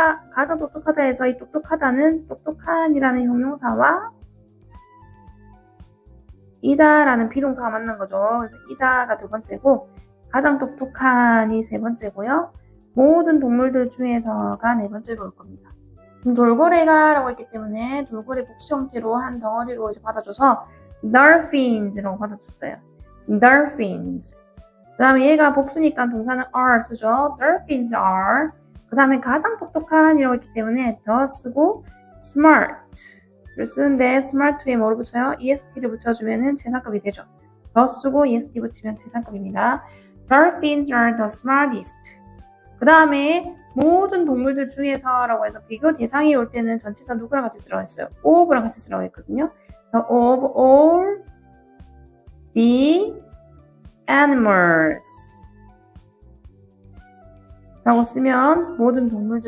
똑똑하, 가장 똑똑하다에서 이 똑똑하다는 똑똑한이라는 형용사와 이다라는 비동사가 만난 거죠. 그래서 이다가 두 번째고 가장 똑똑한이 세 번째고요. 모든 동물들 중에서가 네 번째로 올 겁니다. 돌고래가라고 했기 때문에 돌고래 복수 형태로 한 덩어리로 이제 받아줘서 dolphins라고 받아줬어요. dolphins. 그 다음에 얘가 복수니까 동사는 are 쓰죠. dolphins are. 그 다음에 가장 똑똑한이라고 했기 때문에 the 쓰고 smart를 쓰는데 smart에 뭐를 붙여요? est를 붙여주면은 최상급이 되죠. the 쓰고 est 붙이면 최상급입니다. dolphins are the smartest. 그 다음에 모든 동물들 중에서라고 해서 비교 대상이 올 때는 전치사 누구랑 같이 쓰라고 했어요? of랑 같이 쓰라고 했거든요. 그래서 of all the animals 라고 쓰면 모든 동물들